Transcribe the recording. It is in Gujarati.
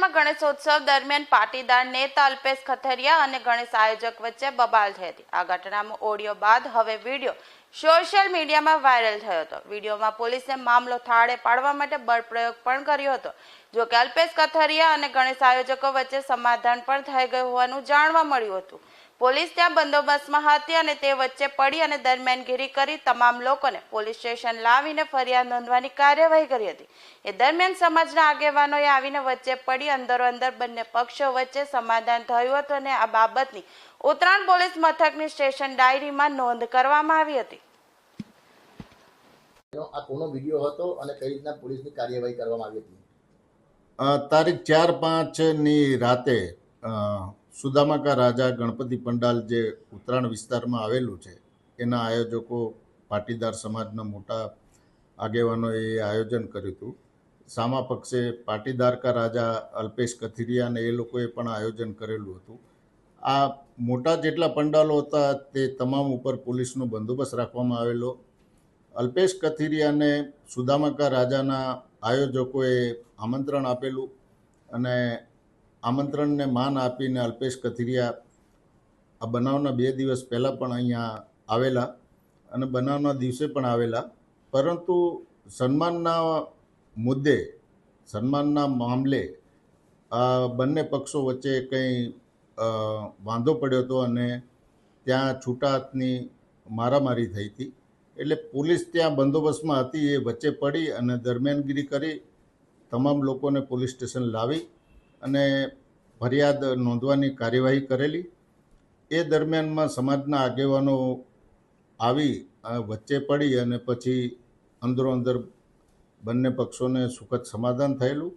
ગણેશોત્સવ દરમિયાન પાટીદાર નેતા અલ્પેશ ખથરિયા અને ગણેશ આયોજક વચ્ચે બબાલ થઈ હતી. આ ઘટનામાં ઓડિયો બાદ હવે વીડિયો સોશિયલ મીડિયામાં વાયરલ થયો હતો. વિડીયોમાં પોલીસે મામલો થાળે પાડવા માટે બળપ્રયોગ પણ કર્યો હતો. જો કે અલ્પેશ કથરિયા અને ગણેશ આયોજકો વચ્ચે સમાધાન પણ થઈ ગયું હોવાનું જાણવા મળ્યું હતું. પોલીસ ત્યાં બંદોબસ્તમાં હતી અને તે વચ્ચે પડી અને દરમિયાનગીરી કરી તમામ લોકોને પોલીસ સ્ટેશન લાવીને ફરિયાદ નોંધવાની કાર્યવાહી કરી હતી. એ દરમિયાન સમાજના આગેવાનોએ આવીને વચ્ચે પડી અંદરો અંદર બંને પક્ષો વચ્ચે સમાધાન થયું હતું અને આ બાબતની ઉત્તરાયણ પોલીસ મથકની સ્ટેશન ડાયરીમાં નોંધ કરવામાં આવી હતી. આ કોનો વીડિયો હતો અને કઈ રીતના પોલીસની કાર્યવાહી કરવામાં આવી હતી? તારીખ ચાર પાંચની રાતે સુદામાકા રાજા ગણપતિ પંડાલ જે ઉત્તરાયણ વિસ્તારમાં આવેલું છે, એના આયોજકો પાટીદાર સમાજના મોટા આગેવાનોએ આયોજન કર્યું હતું. સામા પક્ષે પાટીદાર કા રાજા અલ્પેશ કથિરિયા અને એ લોકોએ પણ આયોજન કરેલું હતું. આ મોટા જેટલા પંડાલો હતા તે તમામ ઉપર પોલીસનો બંદોબસ્ત રાખવામાં આવેલો. અલ્પેશ કથિરિયાને સુદામકા રાજાના આયોજકોએ આમંત્રણ આપેલું અને આમંત્રણને માન આપીને અલ્પેશ કથિરિયા આ બનાવના બે દિવસ પહેલાં પણ અહીંયા આવેલા અને બનાવના દિવસે પણ આવેલા. પરંતુ સન્માનના મુદ્દે, સન્માનના મામલે આ બંને પક્ષો વચ્ચે કંઈ વાંધો પડ્યો હતો અને ત્યાં છૂટા હાથની મારામારી થઈ હતી. એટલે પોલીસ ત્યાં બંદોબસ્તમાં હતી એ વચ્ચે પડી અને દરમિયાનગીરી કરી, તમામ લોકોને પોલીસ સ્ટેશન લાવી અને ફરિયાદ નોંધવાની કાર્યવાહી કરેલી. એ દરમિયાનમાં સમાજના આગેવાનો આવી વચ્ચે પડી અને પછી અંદરો અંદર બંને પક્ષોને સુખદ સમાધાન થયેલું.